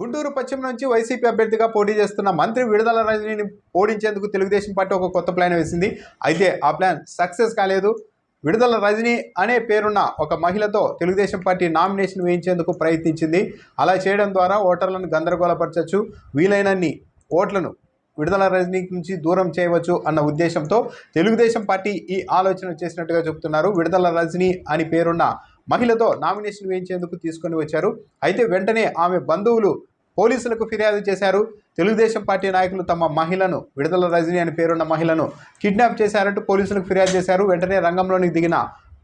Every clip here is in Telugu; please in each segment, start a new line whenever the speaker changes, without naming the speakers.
గుంటూరు పశ్చిమ నుంచి వైసీపీ అభ్యర్థిగా పోటీ చేస్తున్న మంత్రి విడుదల రజనీని ఓడించేందుకు తెలుగుదేశం పార్టీ ఒక కొత్త ప్లాన్ వేసింది. అయితే ఆ ప్లాన్ సక్సెస్ కాలేదు. విడుదల రజనీ అనే పేరున్న ఒక మహిళతో తెలుగుదేశం పార్టీ నామినేషన్ వేయించేందుకు ప్రయత్నించింది. అలా చేయడం ద్వారా ఓటర్లను గందరగోళపరచవచ్చు వీలైనన్ని ఓట్లను విడుదల రజనీ నుంచి దూరం చేయవచ్చు అన్న ఉద్దేశంతో తెలుగుదేశం పార్టీ ఈ ఆలోచన చేసినట్టుగా చెప్తున్నారు. విడుదల రజనీ అని పేరున్న మహిళతో నామినేషన్ వేయించేందుకు తీసుకొని వచ్చారు. అయితే వెంటనే ఆమె బంధువులు పోలీసులకు ఫిర్యాదు చేశారు. తెలుగుదేశం పార్టీ నాయకులు తమ మహిళను విడుదల రజని అని పేరున్న మహిళను కిడ్నాప్ చేశారంటూ పోలీసులకు ఫిర్యాదు చేశారు. వెంటనే రంగంలోనికి దిగిన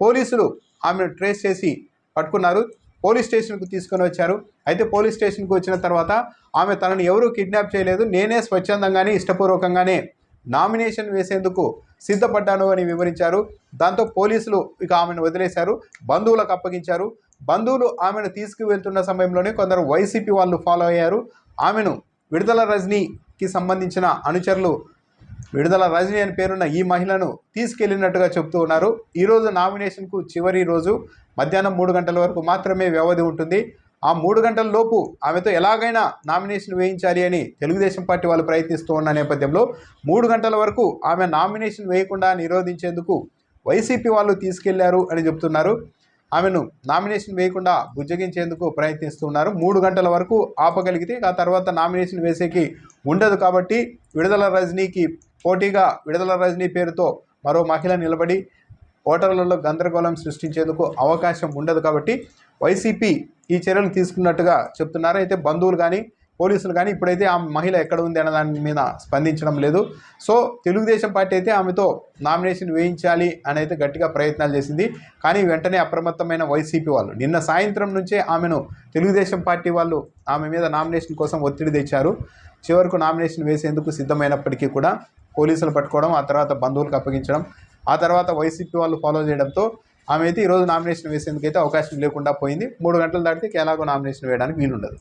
పోలీసులు ఆమెను ట్రేస్ చేసి పట్టుకున్నారు. పోలీస్ స్టేషన్కు తీసుకొని వచ్చారు. అయితే పోలీస్ స్టేషన్కు వచ్చిన తర్వాత ఆమె తనని ఎవరూ కిడ్నాప్ చేయలేదు. నేనే స్వచ్ఛందంగానే ఇష్టపూర్వకంగానే నామినేషన్ వేసేందుకు సిద్ధపడ్డాను అని వివరించారు. దాంతో పోలీసులు ఇక ఆమెను వదిలేశారు. బంధువులకు అప్పగించారు. బంధువులు ఆమెను తీసుకువెళ్తున్న సమయంలోనే కొందరు వైసీపీ వాళ్ళు ఫాలో అయ్యారు. ఆమెను విడుదల రజనీకి సంబంధించిన అనుచరులు విడుదల రజనీ అని పేరున్న ఈ మహిళను తీసుకెళ్ళినట్టుగా చెబుతూ ఉన్నారు. ఈరోజు నామినేషన్కు చివరి రోజు. మధ్యాహ్నం మూడు గంటల వరకు మాత్రమే వ్యవధి ఉంటుంది. ఆ మూడు గంటల లోపు ఆమెతో ఎలాగైనా నామినేషన్ వేయించాలి అని తెలుగుదేశం పార్టీ వాళ్ళు ప్రయత్నిస్తూ ఉన్న నేపథ్యంలో మూడు గంటల వరకు ఆమె నామినేషన్ వేయకుండా నిరోధించేందుకు వైసీపీ వాళ్ళు తీసుకెళ్ళారు అని చెప్తున్నారు. ఆమెను నామినేషన్ వేయకుండా బుజ్జగించేందుకు ప్రయత్నిస్తున్నారు మూడు గంటల వరకు ఆపగలిగితే ఆ తర్వాత నామినేషన్ వేసేకి ఉండదు కాబట్టి విడుదల రజనీకి పోటీగా విడుదల రజనీ పేరుతో మరో మహిళ నిలబడి ఓటర్లలో గందరగోళం సృష్టించేందుకు అవకాశం ఉండదు కాబట్టి వైసీపీ ఈ చర్యలు తీసుకున్నట్టుగా చెప్తున్నారు. అయితే బంధువులు కానీ పోలీసులు కానీ ఇప్పుడైతే ఆ మహిళ ఎక్కడ ఉంది అన్న దాని మీద స్పందించడం లేదు. సో తెలుగుదేశం పార్టీ అయితే ఆమెతో నామినేషన్ వేయించాలి అని అయితే గట్టిగా ప్రయత్నాలు చేసింది. కానీ వెంటనే అప్రమత్తమైన వైసీపీ వాళ్ళు నిన్న సాయంత్రం నుంచే ఆమెను తెలుగుదేశం పార్టీ వాళ్ళు ఆమె మీద నామినేషన్ కోసం ఒత్తిడి తెచ్చారు. చివరకు నామినేషన్ వేసేందుకు సిద్ధమైనప్పటికీ కూడా పోలీసులు పట్టుకోవడం ఆ తర్వాత బంధువులకు అప్పగించడం ఆ తర్వాత వైసీపీ వాళ్ళు ఫాలో చేయడంతో ఆమె అయితే ఈరోజు నామినేషన్ వేసేందుకైతే అవకాశం లేకుండా పోయింది. మూడు గంటలు దాటితే ఎలాగో నామినేషన్ వేయడానికి వీలుండదు.